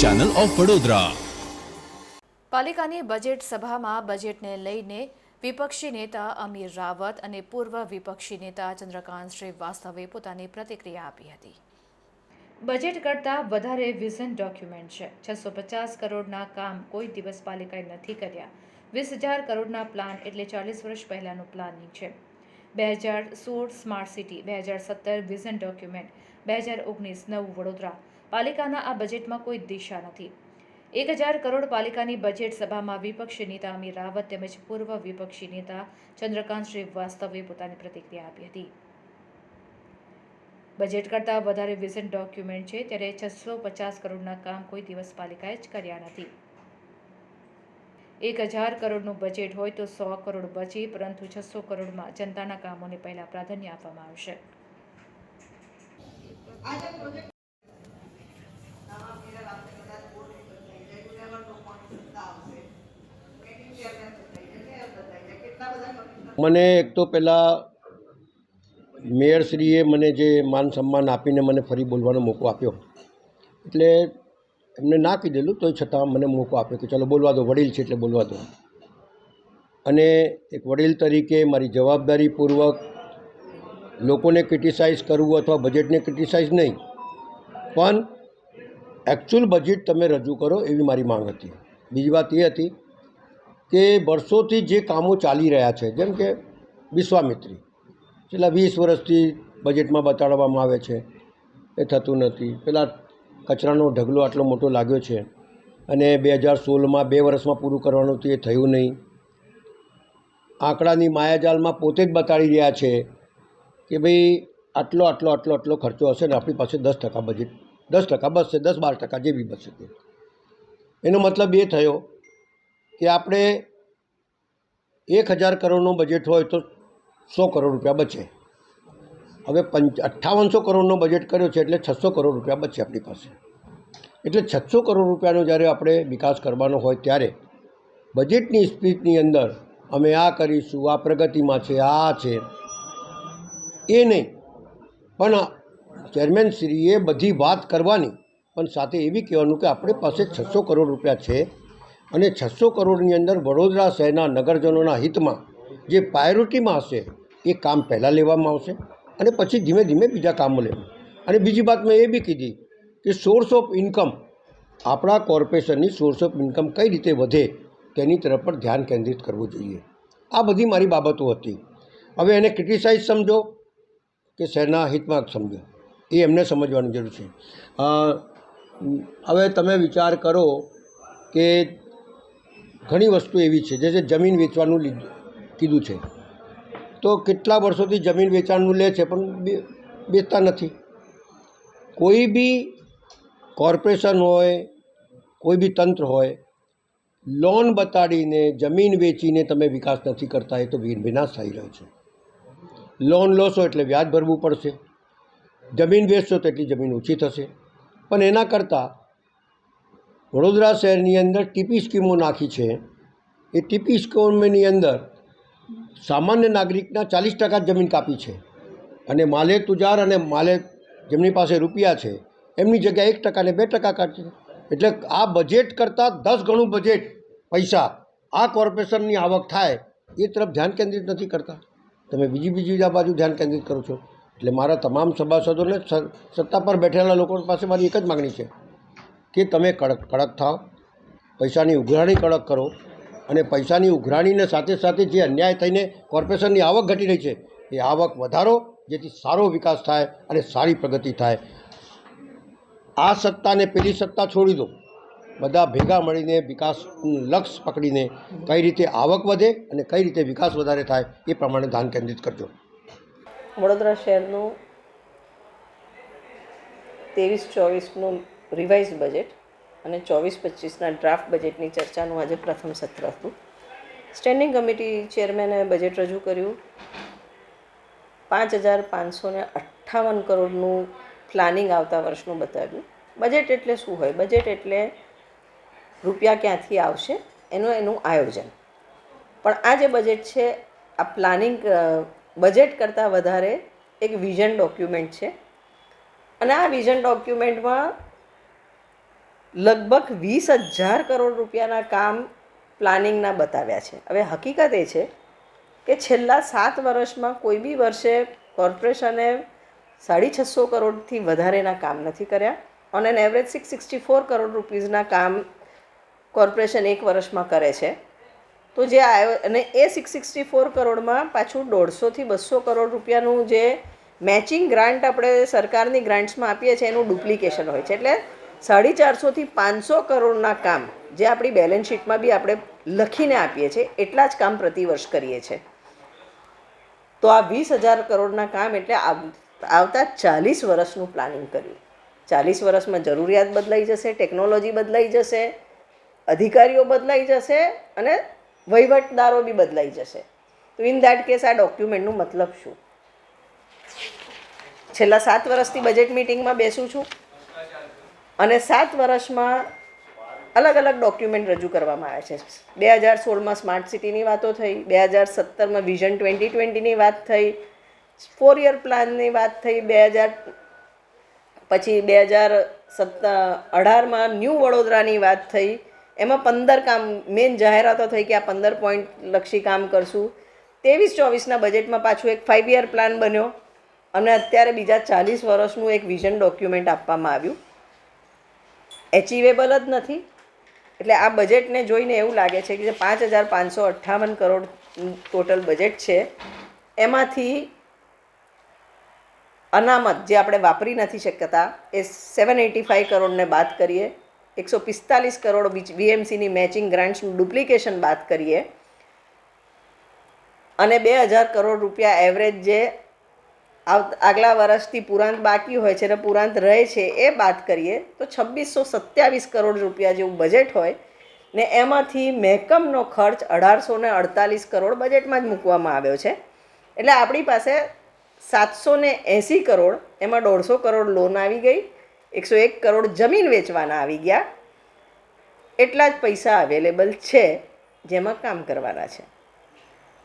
Channel of Vadodara પાલિકાની budget સભામાં બજેટને લઈને વિપક્ષી નેતા અમીર રાવત અને પૂર્વ વિપક્ષી નેતા ચંદ્રકાંત શ્રીવાસ્તવે પોતાની પ્રતિક્રિયા આપી હતી. બજેટ કરતાં વધારે વિઝન ડોક્યુમેન્ટ છે. છસો પચાસ કરોડના કામ કોઈ દિવસ પાલિકાએ નથી કર્યા. વીસ હજાર કરોડના પ્લાન એટલે ચાલીસ વર્ષ પહેલાંનું પ્લાનિંગ છે. બે હજાર સોળ સ્માર્ટ સિટી બે હજાર સત્તર વિઝન ડોક્યુમેન્ટ બે હજાર ઓગણીસ નવું વડોદરા પાલિકાના આ બજેટમાં કોઈ દિશા નથી. એક હજાર કરોડ પાલિકાની બજેટ સભામાં વિપક્ષી નેતા અમીર રાવત તેમજ પૂર્વ વિપક્ષી નેતા ચંદ્રકાંત શ્રીવાસ્તવે પોતાની પ્રતિક્રિયા આપી હતી. બજેટ કરતાં વધારે વિઝન ડોક્યુમેન્ટ છે ત્યારે છસો પચાસ કરોડના કામ કોઈ દિવસ પાલિકાએ જ કર્યા નથી. એક હજાર કરોડનું બજેટ હોય તો સો કરોડ બચે, પરંતુ છસો કરોડમાં જનતાના કામોને પહેલા પ્રાધાન્ય આપવામાં આવશે. મને એક તો પહેલાં મેયરશ્રીએ મને જે માન સન્માન આપીને મને ફરી બોલવાનો મોકો આપ્યો. એટલે એમને ના કીધેલું, તોય છતાં મને મોકો આપ્યો કે ચલો બોલવા દો, વડીલ છે એટલે બોલવા દો. અને એક વડીલ તરીકે મારી જવાબદારીપૂર્વક લોકોને ક્રિટિસાઇઝ કરવું અથવા બજેટને ક્રિટિસાઇઝ નહીં, પણ એકચ્યુઅલ બજેટ તમે રજૂ કરો એવી મારી માંગ હતી. બીજી વાત એ હતી કે વર્ષોથી જે કામો ચાલી રહ્યા છે, જેમ કે વિશ્વામિત્રી, છેલ્લા વીસ વર્ષથી બજેટમાં બતાડવામાં આવે છે, એ થતું નથી. પેલા કચરાનો ઢગલો આટલો મોટો લાગ્યો છે અને બે હજાર સોળમાં બે વર્ષમાં પૂરું કરવાનું હતું, એ થયું નહીં. આંકડાની માયાજાલમાં પોતે જ બતાડી રહ્યા છે કે ભાઈ આટલો આટલો આટલો આટલો ખર્ચો હશે ને આપણી પાસે દસ ટકા બજેટ, દસ ટકા બચશે દસ બાર ટકા જે બી બચશે એનો મતલબ એ થયો કે આપણે એક હજાર કરોડનું બજેટ હોય તો સો કરોડ રૂપિયા બચે. હવે પંચ, અઠ્ઠાવનસો કરોડનો બજેટ કર્યો છે એટલે છસો કરોડ રૂપિયા બચે આપણી પાસે. એટલે છસો કરોડ રૂપિયાનો જ્યારે આપણે વિકાસ કરવાનો હોય ત્યારે બજેટની સ્પીચની અંદર અમે આ કરીશું, આ પ્રગતિમાં છે, આ છે. એ નહીં. પણ ચેરમેનશ્રીએ બધી વાત કરવાની, પણ સાથે એવી કહેવાનું કે આપણી પાસે છસો કરોડ રૂપિયા છે અને છસો કરોડની અંદર વડોદરા શહેરના નગરજનોના હિતમાં જે પ્રાયોરિટીમાં હશે, એ કામ પહેલાં લેવામાં આવશે અને પછી ધીમે ધીમે બીજા કામો લેવા. અને બીજી વાત મેં એ બી કીધી કે સોર્સ ઓફ ઇન્કમ આપણા કોર્પોરેશનની સોર્સ ઓફ ઇન્કમ કઈ રીતે વધે તેની તરફ પર ધ્યાન કેન્દ્રિત કરવું જોઈએ. આ બધી મારી બાબતો હતી. હવે એને ક્રિટિસાઇઝ સમજો કે શહેરના હિતમાં સમજો. એ એમને સમજવાની જરૂર છે. હવે તમે વિચાર કરો કે ઘણી વસ્તુ એવી છે, જે છે જમીન વેચવાનું લીધું, કીધું છે. તો કેટલા વર્ષોથી જમીન વેચાણનું લે છે, પણ વેચતા નથી. કોઈ બી કોર્પોરેશન હોય, કોઈ બી તંત્ર હોય, લોન બતાડીને જમીન વેચીને તમે વિકાસ નથી કરતા, એ તો વિનાશ થઈ રહ્યો છે. લોન લોશો એટલે વ્યાજ ભરવું પડશે. જમીન વેચશો તો એટલી જમીન ઓછી થશે. પણ એના કરતાં વડોદરા શહેરની અંદર ટીપી સ્કીમો નાખી છે. એ ટીપી સ્કીમની અંદર સામાન્ય નાગરિકના ચાલીસ ટકા જમીન કાપી છે. અને માલે તુજાર અને માલે જેમની પાસે રૂપિયા છે, એમની જગ્યાએ એક ટકાને બે ટકા કાઢશે એટલે આ બજેટ કરતાં દસ ગણું બજેટ પૈસા આ કોર્પોરેશનની આવક થાય, એ તરફ ધ્યાન કેન્દ્રિત નથી કરતા. તમે બીજી બીજી આ બાજુ ધ્યાન કેન્દ્રિત કરો છો. એટલે મારા તમામ સભાસદોને સત્તા પર બેઠેલા લોકો પાસે મારી એક જ માગણી છે. કે તમે કડક કડક થાઓ પૈસાની ઉઘરાણી કડક કરો. અને પૈસાની ઉઘરાણીને સાથે સાથે જે અન્યાય થઈને કોર્પોરેશનની આવક ઘટી રહી છે, એ આવક વધારો, જેથી સારો વિકાસ થાય અને સારી પ્રગતિ થાય. આ સત્તાને પેલી સત્તા છોડી દો. બધા ભેગા મળીને વિકાસનું લક્ષ્ય પકડીને કઈ રીતે આવક વધે અને કઈ રીતે વિકાસ વધારે થાય, એ પ્રમાણે ધ્યાન કેન્દ્રિત કરજો. વડોદરા શહેરનું ત્રેવીસ ચોવીસનું રિવાઇઝ બજેટ અને ચોવીસ પચીસના ડ્રાફ્ટ બજેટની ચર્ચાનું આજે પ્રથમ સત્ર હતું. સ્ટેન્ડિંગ કમિટી ચેરમેને બજેટ રજૂ કર્યું. પાંચ હજાર પાંચસો ને અઠ્ઠાવન કરોડનું પ્લાનિંગ આવતા વર્ષનું બતાવ્યું. બજેટ એટલે શું હોય? બજેટ એટલે રૂપિયા ક્યાંથી આવશે? એનું એનું આયોજન. પણ આ જે બજેટ છે, આ પ્લાનિંગ બજેટ કરતાં વધારે એક વિઝન ડોક્યુમેન્ટ છે. અને આ વિઝન ડોક્યુમેન્ટમાં લગભગ વીસ હજાર કરોડ રૂપિયાના કામ પ્લાનિંગના બતાવ્યા છે. હવે હકીકત એ છે કે છેલ્લા સાત વર્ષમાં કોઈ બી વર્ષે કોર્પોરેશને સાડી છસો કરોડથી વધારેના કામ નથી કર્યા on an average six sixty four crore રૂપીઝના કામ કોર્પોરેશન એક વર્ષમાં કરે છે. તો જે અને એ સિક્સ સિક્સટી ફોર કરોડમાં પાછું દોઢસોથી બસો કરોડ રૂપિયાનું જે મેચિંગ ગ્રાન્ટ આપણે સરકારની ગ્રાન્ટ્સમાં આપીએ છીએ એનું ડુપ્લિકેશન હોય છે. એટલે સાડી ચારસોથી પાંચસો કરોડના કામ જે આપણી બેલેન્સ શીટમાં બી આપણે લખીને આપીએ છીએ, એટલા જ કામ પ્રતિ વર્ષ કરીએ છીએ. તો આ વીસ હજાર કરોડના કામ એટલે આવતા ચાલીસ વર્ષનું પ્લાનિંગ કર્યું. ચાલીસ વર્ષમાં જરૂરિયાત બદલાઈ જશે ટેકનોલોજી બદલાઈ જશે, અધિકારીઓ બદલાઈ જશે અને વહીવટદારો બી બદલાઈ જશે. તો ઇન દેટ કેસ આ ડોક્યુમેન્ટનું મતલબ શું? છેલ્લા સાત વર્ષથી બજેટ મિટિંગમાં બેસું છું. અને સાત વર્ષમાં અલગ અલગ ડોક્યુમેન્ટ રજૂ કરવામાં આવે છે. બે હજાર સોળમાં સ્માર્ટ સિટીની વાતો થઈ, બે હજાર સત્તરમાં વિઝન ટ્વેન્ટી ટ્વેન્ટીની વાત થઈ ફોર યર પ્લાનની વાત થઈ, બે હજાર પછી બે હજાર સત્તર અઢારમાં ન્યૂ વડોદરાની વાત થઈ, એમાં પંદર કામ મેઇન જાહેરાતો થઈ કે આ પંદર પોઈન્ટ લક્ષી કામ કરશું. ત્રેવીસ ચોવીસના બજેટમાં પાછું એક ફાઇવ યર પ્લાન બન્યો અને અત્યારે બીજા ચાલીસ વર્ષનું એક વિઝન ડોક્યુમેન્ટ આપવામાં આવ્યું. એચિવેબલ જ નથી. એટલે આ બજેટને જોઈને એવું લાગે છે કે જે પાંચ હજાર પાંચસો અઠ્ઠાવન કરોડ ટોટલ બજેટ છે, એમાંથી અનામત જે આપણે વાપરી નથી શકતા એ સેવન એટી ફાઇવ કરોડને બાદ કરીએ, એકસો પિસ્તાલીસ કરોડ વીએમસીની મેચિંગ ગ્રાન્ટ્સનું ડુપ્લિકેશન બાદ કરીએ, અને બે હજાર કરોડ રૂપિયા એવરેજ જે આગલા વર્ષથી પુરાંત બાકી હોય છે અને પુરાંત રહે છે એ વાત કરીએ, તો છવ્વીસો સત્યાવીસ કરોડ રૂપિયા જેવું બજેટ હોય ને એમાંથી મહેકમનો ખર્ચ અઢારસો ને અડતાલીસ કરોડ બજેટમાં જ મૂકવામાં આવ્યો છે. એટલે આપણી પાસે સાતસો ને એંસી કરોડ, એમાં દોઢસો કરોડ લોન આવી ગઈ, એકસો એક કરોડ જમીન વેચવાના આવી ગયા. એટલા જ પૈસા અવેલેબલ છે જેમાં કામ કરવાના છે.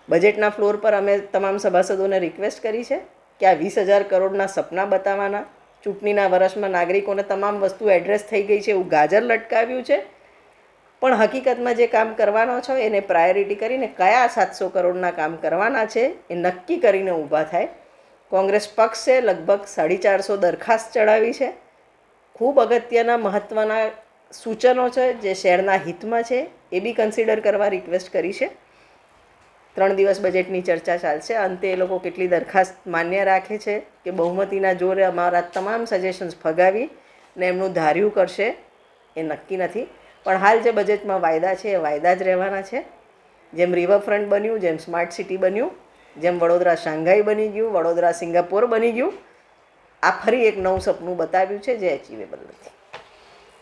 બજેટના ફ્લોર પર અમે તમામ સભાસદોને રિક્વેસ્ટ કરી છે. કે આ વીસ હજાર કરોડના સપના બતાવવાના? ચૂંટણીના વર્ષમાં નાગરિકોને તમામ વસ્તુ એડ્રેસ થઈ ગઈ છે એવું ગાજર લટકાવ્યું છે? પણ હકીકતમાં જે કામ કરવાનો છો, એને પ્રાયોરિટી કરીને કયા સાતસો કરોડના કામ કરવાના છે, એ નક્કી કરીને ઊભા થાય. કોંગ્રેસ પક્ષે લગભગ સાડી ચારસો દરખાસ્ત ચડાવી છે. ખૂબ અગત્યના મહત્ત્વના સૂચનો છે જે શહેરના હિતમાં છે, એ બી કન્સિડર કરવા રિક્વેસ્ટ કરી છે. ત્રણ દિવસ બજેટની ચર્ચા ચાલશે. અંતે એ લોકો કેટલી દરખાસ્ત માન્ય રાખે છે કે બહુમતીના જોરે અમારા તમામ સજેશન્સ ફગાવી ને એમનું ધાર્યું કરશે એ નક્કી નથી. પણ હાલ જે બજેટમાં વાયદા છે એ વાયદા જ રહેવાના છે. જેમ રિવરફ્રન્ટ બન્યું, જેમ સ્માર્ટ સિટી બન્યું, જેમ વડોદરા શાંઘાઈ બની ગયું, વડોદરા સિંગાપોર બની ગયું, આ ફરી એક નવું સપનું બતાવ્યું છે જે એચિવેબલ નથી.